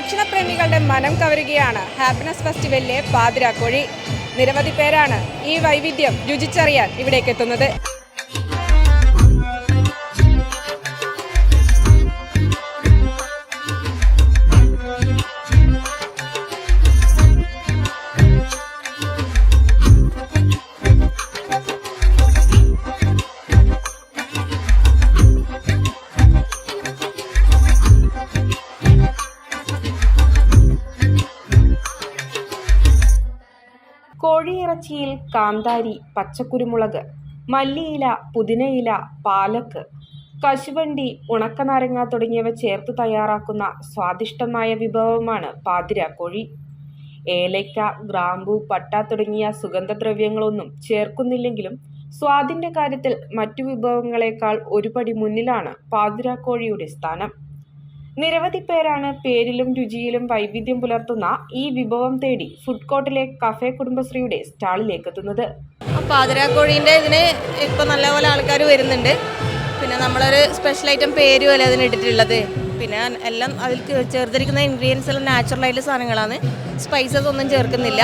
ഭക്ഷണപ്രേമികളുടെ മനം കവരുകയാണ് ഹാപ്പിനെസ് ഫെസ്റ്റിവലിലെ പാതിരാക്കോഴി നിരവധി പേരാണ് ഈ വൈവിധ്യം രുചിച്ചറിയാൻ ഇവിടേക്ക് എത്തുന്നത് കോഴിയിറച്ചിയിൽ കാന്താരി പച്ചക്കുരുമുളക് മല്ലിയില പുതിനയില പാലക്ക് കശുവണ്ടി ഉണക്കനാരങ്ങ തുടങ്ങിയവ ചേർത്ത് തയ്യാറാക്കുന്ന സ്വാദിഷ്ടമായ വിഭവമാണ് പാതിരാക്കോഴി ഏലയ്ക്ക ഗ്രാമ്പു പട്ട തുടങ്ങിയ സുഗന്ധദ്രവ്യങ്ങളൊന്നും ചേർക്കുന്നില്ലെങ്കിലും സ്വാദിന്റെ കാര്യത്തിൽ മറ്റു വിഭവങ്ങളെക്കാൾ ഒരുപടി മുന്നിലാണ് പാതിരാക്കോഴിയുടെ സ്ഥാനം. നിരവധി പേരാണ് പേരിലും രുചിയിലും വൈവിധ്യം പുലർത്തുന്ന ഈ വിഭവം തേടി ഫുഡ് കോർട്ടിലെ കഫേ കുടുംബശ്രീയുടെ സ്റ്റാളിലേക്ക് എത്തുന്നത് പാതിരാക്കോഴീന്റെ ഇതിന് ഇപ്പോൾ നല്ലപോലെ ആൾക്കാർ വരുന്നുണ്ട്. പിന്നെ നമ്മളൊരു സ്പെഷ്യൽ ഐറ്റം പേര് അല്ല അതിന് ഇട്ടിട്ടുള്ളത്. പിന്നെ എല്ലാം അതിൽ ചേർത്തിരിക്കുന്ന ഇൻഗ്രീഡിയൻസ് എല്ലാം നാച്ചുറൽ ആയിട്ടുള്ള സാധനങ്ങളാണ്. സ്പൈസസ് ഒന്നും ചേർക്കുന്നില്ല.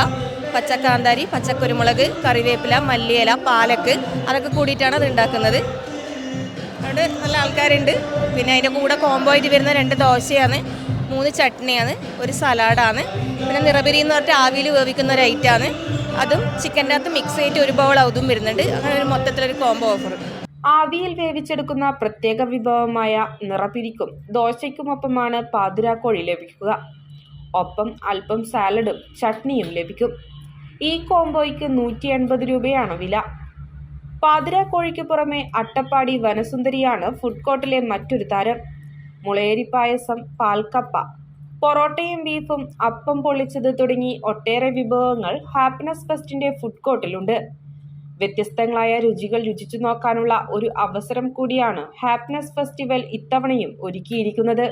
പച്ചക്കാന്താരി പച്ചക്കുരുമുളക് കറിവേപ്പില മല്ലിയില പാലക്ക് അതൊക്കെ കൂടിയിട്ടാണ് അത് ഉണ്ടാക്കുന്നത്. അവിടെ നല്ല ആൾക്കാരുണ്ട്. പിന്നെ അതിന്റെ കൂടെ കോംബോ ആയിട്ട് വരുന്ന രണ്ട് ദോശയാണ്. മൂന്ന് ചട്നിയാണ്. ഒരു സലാഡാണ്. പിന്നെ നിറബരി എന്ന് പറഞ്ഞിട്ട് ആവിയിൽ വേവിക്കുന്ന ഒരു ഐറ്റാണ് അതും ചിക്കന്റെ അകത്ത് മിക്സ് ആയിട്ട് ഒരു ബൗൾ അതും വരുന്നുണ്ട്. അങ്ങനെ ഒരു മൊത്തത്തിലൊരു കോംബോ ഓഫർ ആവിയിൽ വേവിച്ചെടുക്കുന്ന പ്രത്യേക വിഭവമായ നിറപിരിക്കും ദോശയ്ക്കുമൊപ്പമാണ് പാതിരാക്കോഴി ലഭിക്കുക. ഒപ്പം അല്പം സാലഡും ചട്നിയും ലഭിക്കും. ഈ കോംബോയ്ക്ക് നൂറ്റി എൺപത് രൂപയാണ് വില. പാതിരാക്കോഴിക്ക് പുറമെ അട്ടപ്പാടി വനസുന്ദരിയാണ് ഫുഡ് കോർട്ടിലെ മറ്റൊരു താരം. മുളയേരി പായസം പാൽക്കപ്പ. പൊറോട്ടയും ബീഫും അപ്പം പൊള്ളിച്ചത് തുടങ്ങി ഒട്ടേറെ വിഭവങ്ങൾ ഹാപ്പിനെസ് ഫെസ്റ്റിന്റെ ഫുഡ് കോർട്ടിലുണ്ട് വ്യത്യസ്തങ്ങളായ രുചികൾ രുചിച്ചു നോക്കാനുള്ള ഒരു അവസരം കൂടിയാണ് ഹാപ്പിനെസ് ഫെസ്റ്റിവൽ ഇത്തവണയും ഒരുക്കിയിരിക്കുന്നത്.